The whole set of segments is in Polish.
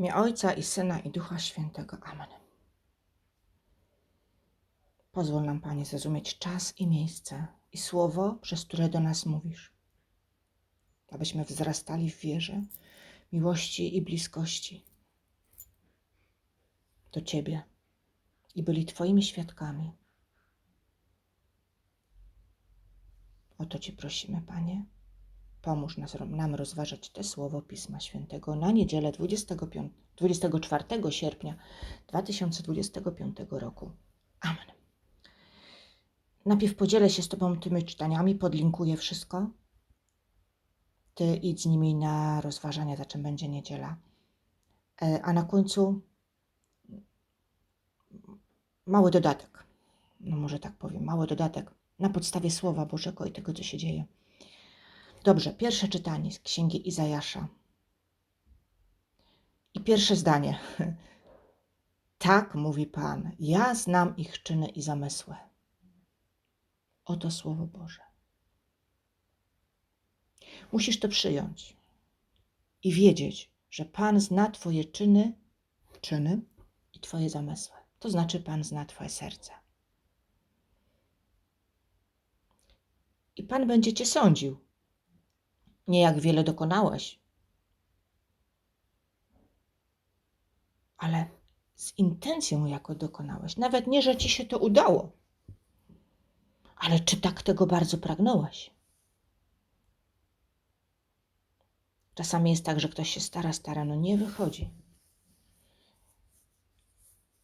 imię Ojca i Syna i Ducha Świętego. Amen. Pozwól nam, Panie, zrozumieć czas i miejsce i słowo, przez które do nas mówisz, abyśmy wzrastali w wierze, miłości i bliskości do Ciebie i byli Twoimi świadkami. O to Cię prosimy, Panie. Pomóż nas, nam rozważać te słowo Pisma Świętego na niedzielę 25, 24 sierpnia 2025 roku. Amen. Najpierw podzielę się z Tobą tymi czytaniami, podlinkuję wszystko. Ty idź z nimi na rozważania, za czym będzie niedziela. E, A na końcu mały dodatek. No może tak powiem, mały dodatek na podstawie Słowa Bożego i tego, co się dzieje. Dobrze, pierwsze czytanie z Księgi Izajasza. I pierwsze zdanie. Tak mówi Pan, ja znam ich czyny i zamysły. Oto Słowo Boże. Musisz to przyjąć i wiedzieć, że Pan zna Twoje czyny, czyny i Twoje zamysły. To znaczy, Pan zna Twoje serce. I Pan będzie Cię sądził. Nie jak wiele dokonałeś, ale z intencją, jako dokonałeś. Nawet nie, że Ci się to udało, ale czy tak tego bardzo pragnąłeś? Czasami jest tak, że ktoś się stara, stara, no nie wychodzi.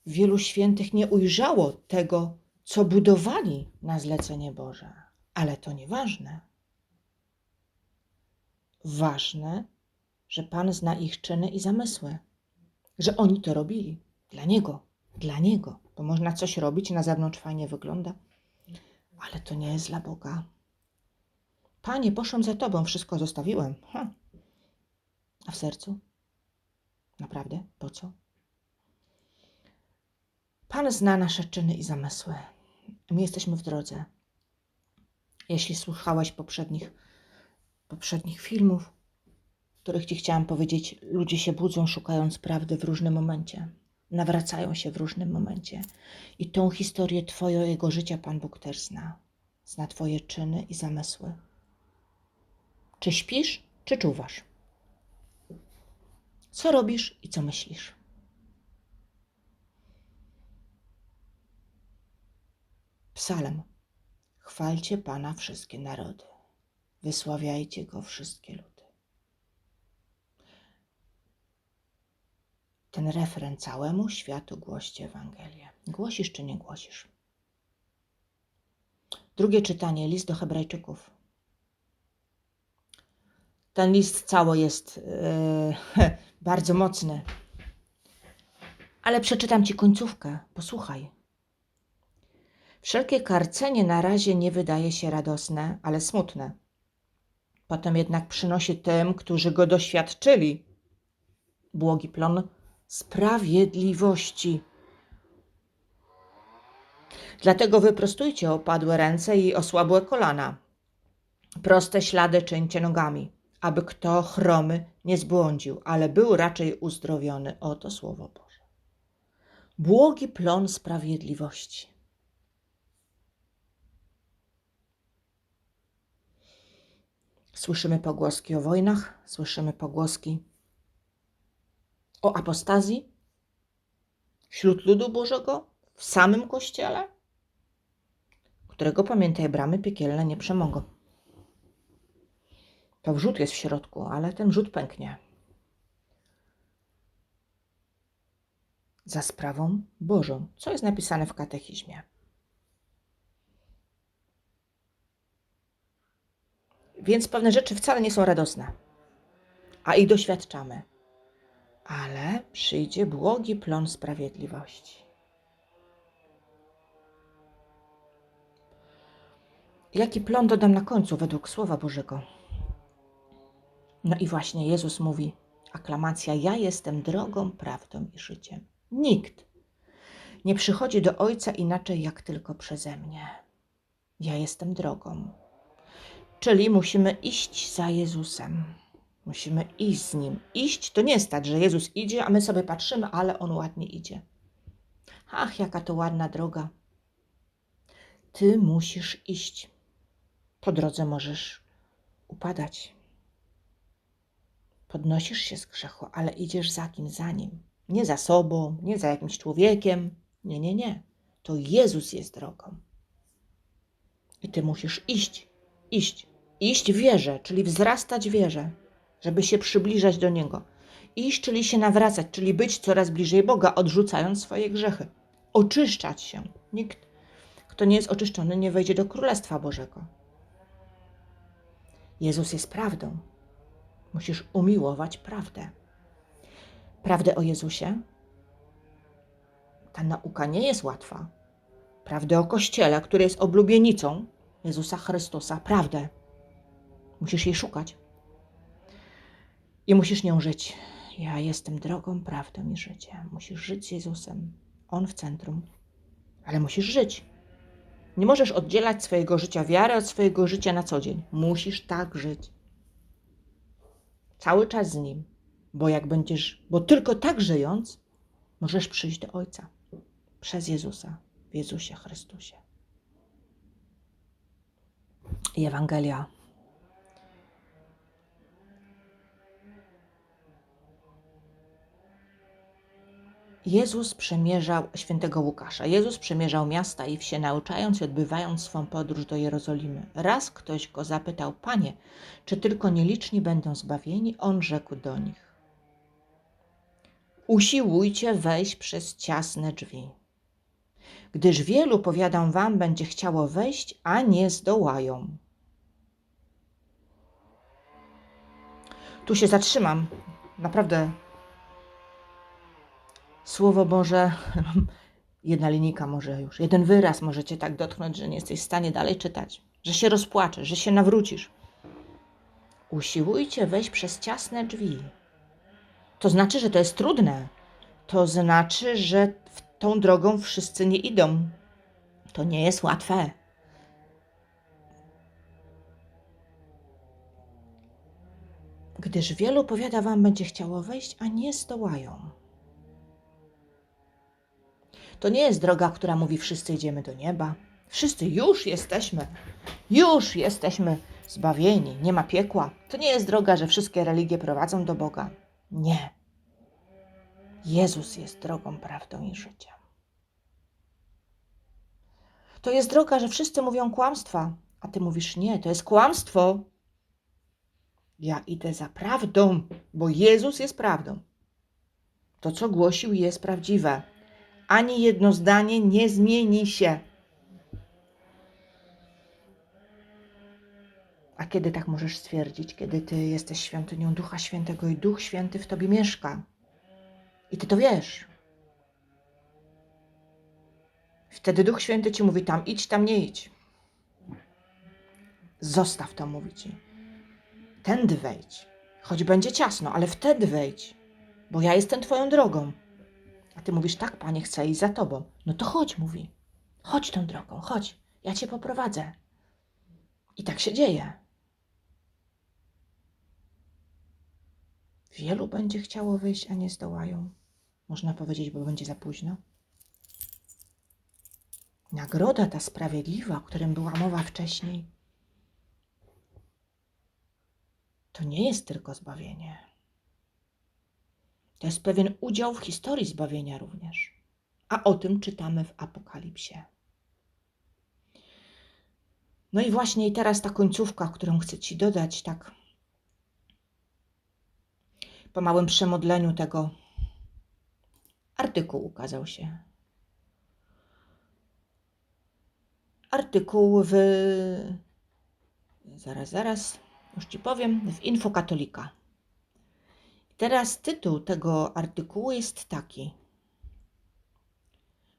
Wielu świętych nie ujrzało tego, co budowali na zlecenie Boże, ale to nieważne. Ważne, że Pan zna ich czyny i zamysły, że oni to robili dla Niego, dla Niego, bo można coś robić, na zewnątrz fajnie wygląda, ale to nie jest dla Boga. Panie, poszłam za Tobą, wszystko zostawiłem. Ha. A w sercu? Naprawdę? Po co? Pan zna nasze czyny i zamysły. My jesteśmy w drodze. Jeśli słuchałeś poprzednich, poprzednich filmów, w których Ci chciałam powiedzieć, ludzie się budzą szukając prawdy w różnym momencie. Nawracają się w różnym momencie. I tą historię Twojego życia Pan Bóg też zna. Zna Twoje czyny i zamysły. Czy śpisz, czy czuwasz? Co robisz i co myślisz? Psalm. Chwalcie Pana wszystkie narody. Wysławiajcie Go wszystkie ludy. Ten refren całemu światu głoście Ewangelię. Głosisz czy nie głosisz? Drugie czytanie, list do Hebrajczyków. Ten list cały jest yy, bardzo mocny. Ale przeczytam Ci końcówkę. Posłuchaj. Wszelkie karcenie na razie nie wydaje się radosne, ale smutne. Potem jednak przynosi tym, którzy go doświadczyli, błogi plon sprawiedliwości. Dlatego wyprostujcie opadłe ręce i osłabłe kolana. Proste ślady czyńcie nogami, aby kto chromy nie zbłądził, ale był raczej uzdrowiony. Oto słowo Boże. Błogi plon sprawiedliwości. Słyszymy pogłoski o wojnach, słyszymy pogłoski o apostazji wśród ludu Bożego, w samym kościele, którego pamiętaj, bramy piekielne nie przemogą. To wrzód jest w środku, ale ten wrzód pęknie. Za sprawą Bożą, co jest napisane w katechizmie. Więc pewne rzeczy wcale nie są radosne, a ich doświadczamy. Ale przyjdzie błogi plon sprawiedliwości. Jaki plon dodam na końcu według Słowa Bożego? No i właśnie Jezus mówi, aklamacja, ja jestem drogą, prawdą i życiem. Nikt nie przychodzi do Ojca inaczej jak tylko przeze mnie. Ja jestem drogą, Czyli musimy iść za Jezusem. Musimy iść z nim. Iść to nie stać, że Jezus idzie, a my sobie patrzymy, ale on ładnie idzie. Ach, jaka to ładna droga. Ty musisz iść. Po drodze możesz upadać. Podnosisz się z grzechu, ale idziesz za kim? Za nim. Nie za sobą, nie za jakimś człowiekiem. Nie, nie, nie. To Jezus jest drogą. I ty musisz iść, iść, iść wierze, czyli wzrastać wierze, żeby się przybliżać do Niego. Iść, czyli się nawracać, czyli być coraz bliżej Boga, odrzucając swoje grzechy. Oczyszczać się. Nikt, kto nie jest oczyszczony, nie wejdzie do Królestwa Bożego. Jezus jest prawdą. Musisz umiłować prawdę. Prawdę o Jezusie. Ta nauka nie jest łatwa. Prawdę o Kościele, który jest oblubienicą Jezusa Chrystusa. Prawdę. Musisz jej szukać. I musisz nią żyć. Ja jestem drogą, prawdą i życiem. Musisz żyć z Jezusem. On w centrum. Ale musisz żyć. Nie możesz oddzielać swojego życia wiary od swojego życia na co dzień. Musisz tak żyć. Cały czas z Nim. Bo jak będziesz, bo tylko tak żyjąc, możesz przyjść do Ojca. Przez Jezusa, w Jezusie Chrystusie. I Ewangelia. Jezus przemierzał świętego Łukasza. Jezus przemierzał miasta i wsie, nauczając i odbywając swą podróż do Jerozolimy. Raz ktoś go zapytał: Panie, czy tylko nieliczni będą zbawieni? On rzekł do nich: Usiłujcie wejść przez ciasne drzwi, gdyż wielu, powiadam wam, będzie chciało wejść, a nie zdołają. Tu się zatrzymam. Naprawdę Słowo Boże, jedna linijka może już, jeden wyraz może cię tak dotknąć, że nie jesteś w stanie dalej czytać, że się rozpłaczesz, że się nawrócisz. Usiłujcie wejść przez ciasne drzwi. To znaczy, że to jest trudne. To znaczy, że tą drogą wszyscy nie idą. To nie jest łatwe. Gdyż wielu, powiada wam, będzie chciało wejść, a nie zdołają. To nie jest droga, która mówi wszyscy idziemy do nieba. Wszyscy już jesteśmy, już jesteśmy zbawieni, nie ma piekła. To nie jest droga, że wszystkie religie prowadzą do Boga. Nie. Jezus jest drogą, prawdą i życiem. To jest droga, że wszyscy mówią kłamstwa, a ty mówisz nie, to jest kłamstwo. Ja idę za prawdą, bo Jezus jest prawdą. To, co głosił, jest prawdziwe ani jedno zdanie nie zmieni się. A kiedy tak możesz stwierdzić? Kiedy ty jesteś świątynią Ducha Świętego i Duch Święty w tobie mieszka. I ty to wiesz. Wtedy Duch Święty ci mówi tam idź, tam nie idź. Zostaw to, mówi ci. Tędy wejdź. Choć będzie ciasno, ale wtedy wejdź, bo ja jestem twoją drogą. A ty mówisz, tak, panie, chcę iść za tobą. No to chodź, mówi. Chodź tą drogą, chodź, ja cię poprowadzę. I tak się dzieje. Wielu będzie chciało wyjść, a nie zdołają. Można powiedzieć, bo będzie za późno. Nagroda ta sprawiedliwa, o którym była mowa wcześniej, to nie jest tylko zbawienie. To jest pewien udział w historii zbawienia również. A o tym czytamy w Apokalipsie. No i właśnie i teraz ta końcówka, którą chcę Ci dodać, tak po małym przemodleniu tego artykuł ukazał się. Artykuł w. Zaraz, zaraz, już Ci powiem, w Infokatolika. Teraz tytuł tego artykułu jest taki.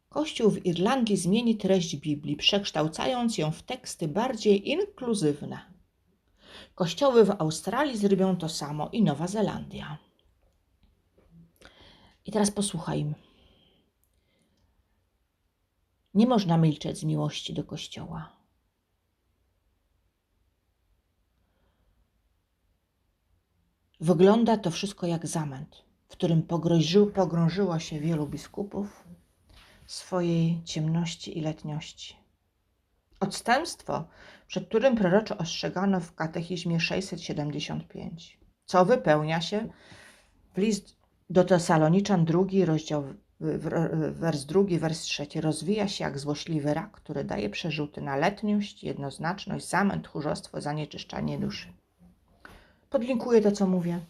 Kościół w Irlandii zmieni treść Biblii, przekształcając ją w teksty bardziej inkluzywne. Kościoły w Australii zrobią to samo i Nowa Zelandia. I teraz posłuchajmy. Nie można milczeć z miłości do Kościoła. Wygląda to wszystko jak zamęt, w którym pogrąży, pogrążyło się wielu biskupów swojej ciemności i letniości. Odstępstwo, przed którym proroczo ostrzegano w katechizmie 675, co wypełnia się w list do Tesaloniczan drugi rozdział, wers drugi, wers trzeci, rozwija się jak złośliwy rak, który daje przerzuty na letniość, jednoznaczność, zamęt, tchórzostwo, zanieczyszczanie duszy. Podlinkuję to, co mówię,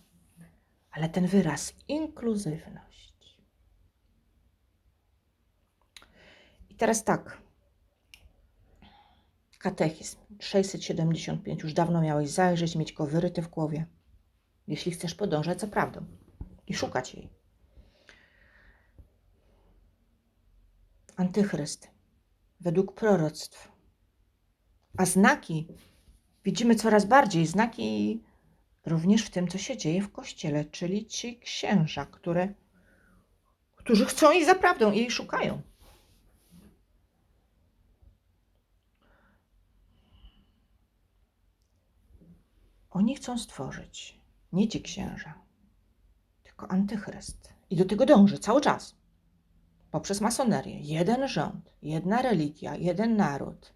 ale ten wyraz inkluzywność. I teraz tak. Katechizm 675. Już dawno miałeś zajrzeć, mieć go wyryty w głowie, jeśli chcesz podążać za prawdą i szukać jej. Antychryst według proroctw. A znaki widzimy coraz bardziej. Znaki również w tym, co się dzieje w kościele, czyli ci księża, które, którzy chcą iść za prawdą i jej szukają. Oni chcą stworzyć nie ci księża, tylko antychryst. I do tego dąży cały czas. Poprzez masonerię. Jeden rząd, jedna religia, jeden naród.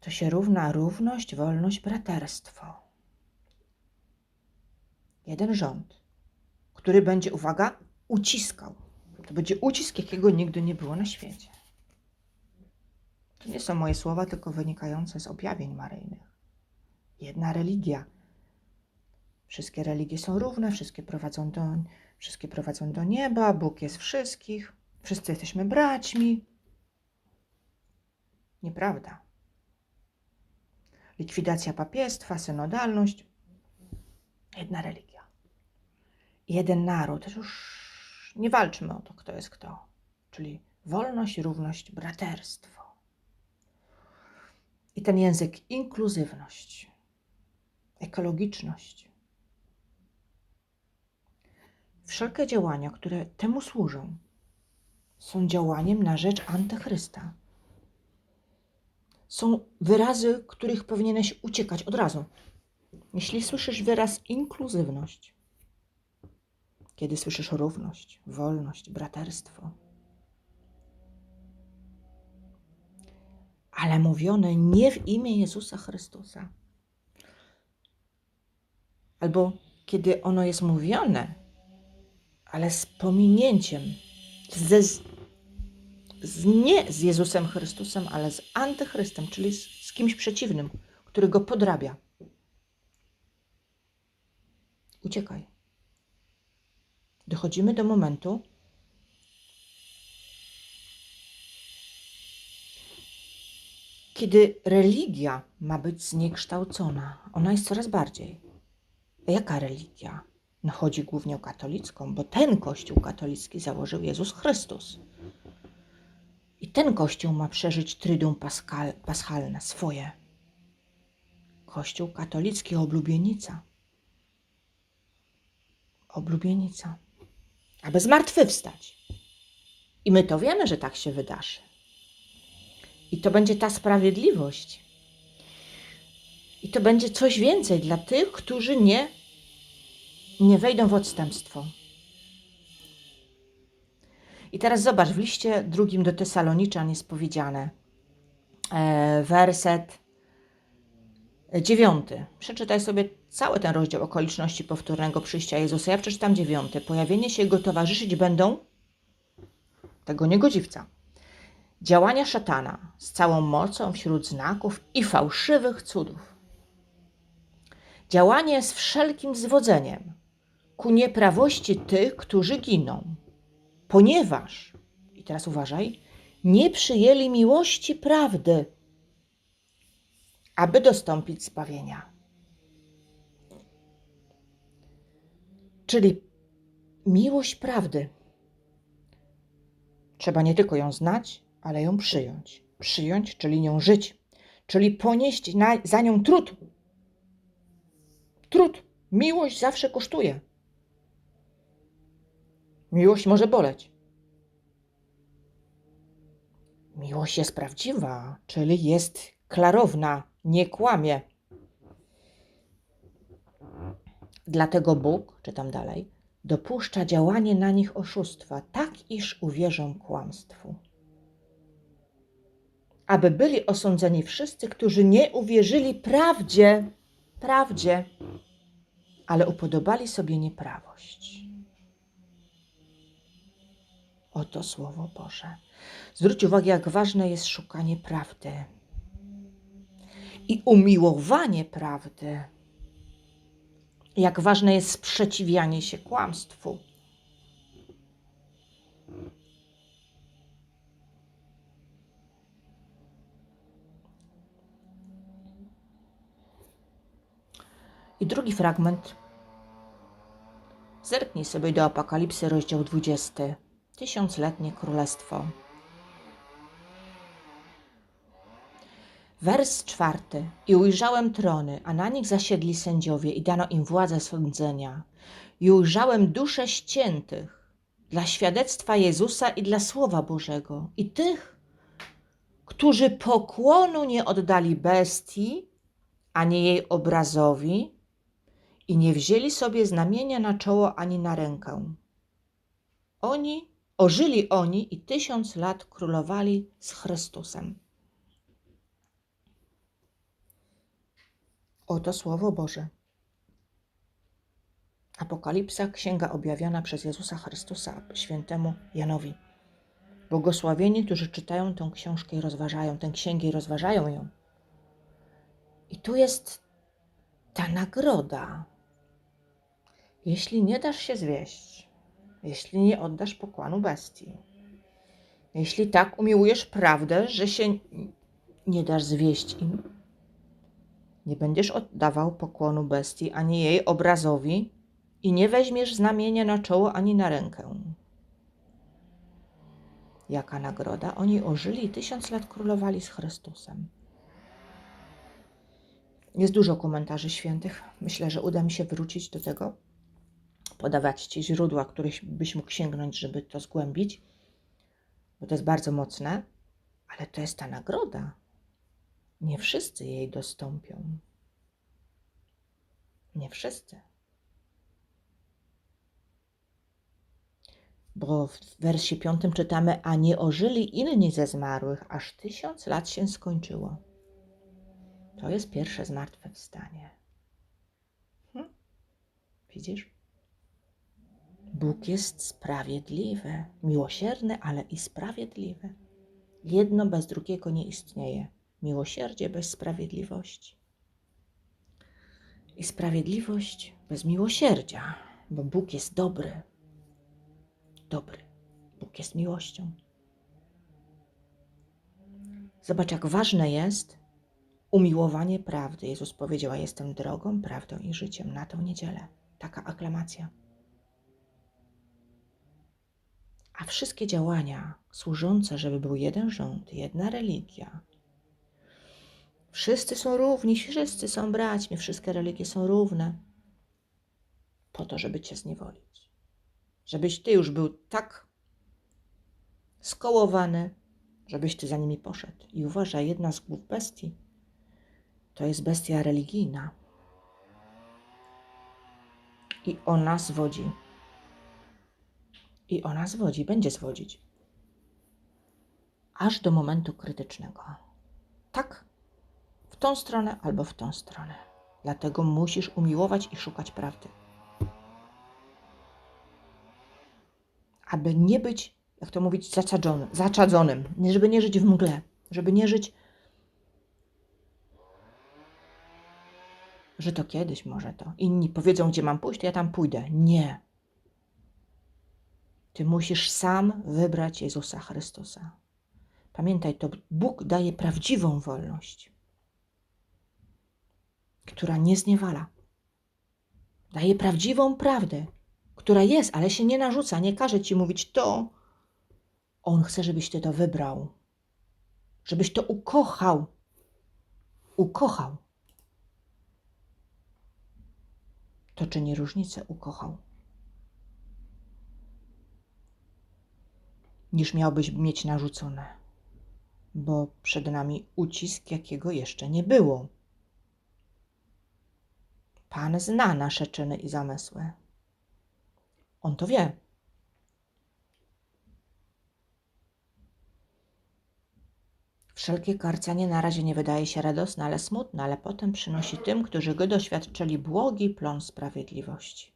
To się równa równość, wolność, braterstwo. Jeden rząd, który będzie, uwaga, uciskał. To będzie ucisk, jakiego nigdy nie było na świecie. To nie są moje słowa, tylko wynikające z objawień maryjnych. Jedna religia. Wszystkie religie są równe, wszystkie prowadzą do, wszystkie prowadzą do nieba, Bóg jest wszystkich, wszyscy jesteśmy braćmi. Nieprawda. Likwidacja papiestwa, synodalność. Jedna religia. Jeden naród. Już nie walczmy o to, kto jest kto. Czyli wolność, równość, braterstwo. I ten język inkluzywność, ekologiczność. Wszelkie działania, które temu służą, są działaniem na rzecz antychrysta. Są wyrazy, których powinieneś uciekać od razu. Jeśli słyszysz wyraz inkluzywność, kiedy słyszysz równość, wolność, braterstwo, ale mówione nie w imię Jezusa Chrystusa, albo kiedy ono jest mówione, ale z pominięciem, ze, z, nie z Jezusem Chrystusem, ale z antychrystem, czyli z, z kimś przeciwnym, który go podrabia. Uciekaj. Dochodzimy do momentu, kiedy religia ma być zniekształcona. Ona jest coraz bardziej. A Jaka religia? No chodzi głównie o katolicką, bo ten kościół katolicki założył Jezus Chrystus. I ten kościół ma przeżyć Tryduum Paschal, Paschalne swoje. Kościół katolicki, oblubienica. Oblubienica. Aby zmartwychwstać. I my to wiemy, że tak się wydarzy. I to będzie ta sprawiedliwość. I to będzie coś więcej dla tych, którzy nie, nie wejdą w odstępstwo. I teraz zobacz, w liście drugim do Tesaloniczan jest powiedziane, e, werset dziewiąty. Przeczytaj sobie cały ten rozdział okoliczności powtórnego przyjścia Jezusa. Ja przeczytam dziewiąty. Pojawienie się Jego towarzyszyć będą tego niegodziwca. Działania szatana z całą mocą wśród znaków i fałszywych cudów. Działanie z wszelkim zwodzeniem ku nieprawości tych, którzy giną, ponieważ, i teraz uważaj, nie przyjęli miłości prawdy, aby dostąpić zbawienia. Czyli miłość prawdy. Trzeba nie tylko ją znać, ale ją przyjąć. Przyjąć, czyli nią żyć, czyli ponieść na, za nią trud. Trud. Miłość zawsze kosztuje. Miłość może boleć. Miłość jest prawdziwa, czyli jest klarowna, nie kłamie. Dlatego Bóg, czytam dalej, dopuszcza działanie na nich oszustwa, tak iż uwierzą kłamstwu. Aby byli osądzeni wszyscy, którzy nie uwierzyli prawdzie, prawdzie, ale upodobali sobie nieprawość. Oto Słowo Boże. Zwróć uwagę, jak ważne jest szukanie prawdy i umiłowanie prawdy. Jak ważne jest sprzeciwianie się kłamstwu. I drugi fragment. Zerknij sobie do Apokalipsy, rozdział 20. Tysiącletnie królestwo. Wers czwarty. I ujrzałem trony, a na nich zasiedli sędziowie i dano im władzę sądzenia. I ujrzałem dusze ściętych dla świadectwa Jezusa i dla Słowa Bożego. I tych, którzy pokłonu nie oddali bestii, ani jej obrazowi, i nie wzięli sobie znamienia na czoło ani na rękę. Oni, ożyli oni i tysiąc lat królowali z Chrystusem. Oto Słowo Boże. Apokalipsa, księga objawiona przez Jezusa Chrystusa świętemu Janowi. Błogosławieni, którzy czytają tę książkę i rozważają tę księgę i rozważają ją. I tu jest ta nagroda. Jeśli nie dasz się zwieść, jeśli nie oddasz pokłanu bestii, jeśli tak umiłujesz prawdę, że się nie dasz zwieść im, nie będziesz oddawał pokłonu bestii ani jej obrazowi i nie weźmiesz znamienia na czoło ani na rękę. Jaka nagroda? Oni ożyli i tysiąc lat królowali z Chrystusem. Jest dużo komentarzy świętych. Myślę, że uda mi się wrócić do tego, podawać Ci źródła, których byś mógł sięgnąć, żeby to zgłębić, bo to jest bardzo mocne, ale to jest ta nagroda. Nie wszyscy jej dostąpią. Nie wszyscy. Bo w wersie piątym czytamy, a nie ożyli inni ze zmarłych, aż tysiąc lat się skończyło. To jest pierwsze zmartwychwstanie. Hm? Widzisz? Bóg jest sprawiedliwy, miłosierny, ale i sprawiedliwy. Jedno bez drugiego nie istnieje. Miłosierdzie bez sprawiedliwości. I sprawiedliwość bez miłosierdzia, bo Bóg jest dobry. Dobry. Bóg jest miłością. Zobacz, jak ważne jest umiłowanie prawdy. Jezus powiedział: a Jestem drogą, prawdą i życiem na tę niedzielę. Taka aklamacja. A wszystkie działania służące, żeby był jeden rząd, jedna religia, wszyscy są równi, wszyscy są braćmi, wszystkie religie są równe, po to, żeby cię zniewolić. Żebyś ty już był tak skołowany, żebyś ty za nimi poszedł. I uważaj, jedna z głów bestii to jest bestia religijna. I ona zwodzi. I ona zwodzi, będzie zwodzić. Aż do momentu krytycznego. Tak, w tą stronę albo w tą stronę. Dlatego musisz umiłować i szukać prawdy. Aby nie być, jak to mówić, zaczadzonym, zaczadzonym, żeby nie żyć w mgle, żeby nie żyć, że to kiedyś może to. Inni powiedzą, gdzie mam pójść, to ja tam pójdę. Nie. Ty musisz sam wybrać Jezusa Chrystusa. Pamiętaj, to Bóg daje prawdziwą wolność, która nie zniewala. Daje prawdziwą prawdę, która jest, ale się nie narzuca, nie każe ci mówić to. On chce, żebyś ty to wybrał, żebyś to ukochał. Ukochał. To czyni różnicę, ukochał. niż miałbyś mieć narzucone, bo przed nami ucisk, jakiego jeszcze nie było. Pan zna nasze czyny i zamysły. On to wie. Wszelkie karcenie na razie nie wydaje się radosne, ale smutne, ale potem przynosi tym, którzy go doświadczyli, błogi plon sprawiedliwości.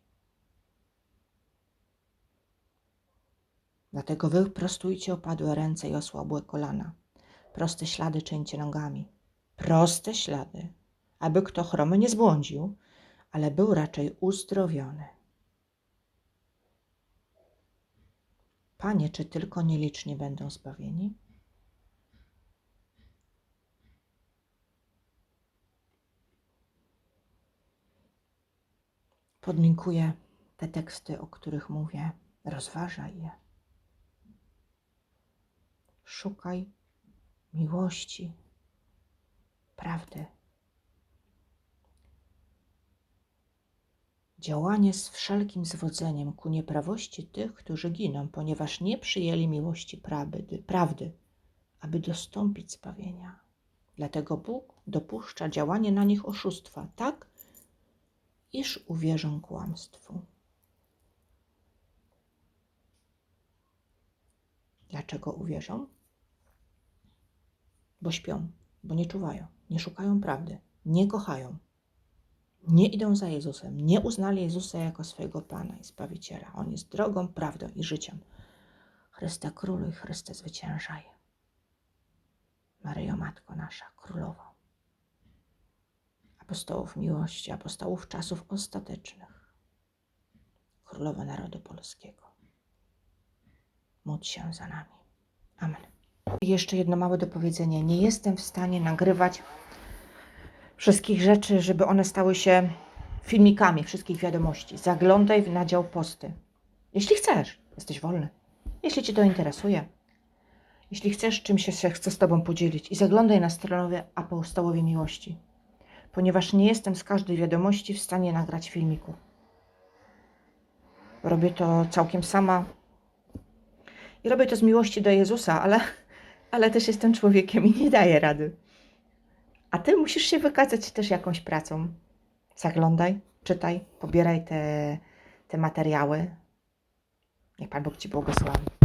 Dlatego wy prostujcie opadłe ręce i osłabłe kolana. Proste ślady czyńcie nogami. Proste ślady, aby kto chromy nie zbłądził, ale był raczej uzdrowiony. Panie, czy tylko nieliczni będą zbawieni? Podlinkuję te teksty, o których mówię. Rozważaj je. Szukaj miłości, prawdy. Działanie z wszelkim zwodzeniem ku nieprawości tych, którzy giną, ponieważ nie przyjęli miłości prawdy, prawdy, aby dostąpić zbawienia. Dlatego Bóg dopuszcza działanie na nich oszustwa, tak, iż uwierzą kłamstwu. Dlaczego uwierzą? Bo śpią, bo nie czuwają, nie szukają prawdy, nie kochają, nie idą za Jezusem, nie uznali Jezusa jako swojego Pana i Zbawiciela. On jest drogą, prawdą i życiem. Chryste Króluj, Chryste zwyciężaj. Maryjo Matko nasza, Królowo. Apostołów miłości, apostołów czasów ostatecznych. Królowo Narodu Polskiego. Módl się za nami. Amen. Jeszcze jedno małe dopowiedzenie. Nie jestem w stanie nagrywać wszystkich rzeczy, żeby one stały się filmikami wszystkich wiadomości. Zaglądaj na dział posty. Jeśli chcesz, jesteś wolny. Jeśli Cię to interesuje. Jeśli chcesz, czymś się chcę z Tobą podzielić i zaglądaj na stronę Apostołowie Miłości, ponieważ nie jestem z każdej wiadomości w stanie nagrać filmiku. Robię to całkiem sama i robię to z miłości do Jezusa, ale, ale też jestem człowiekiem i nie daję rady. A ty musisz się wykazać też jakąś pracą. Zaglądaj, czytaj, pobieraj te, te materiały. Niech Pan Bóg Ci błogosławi.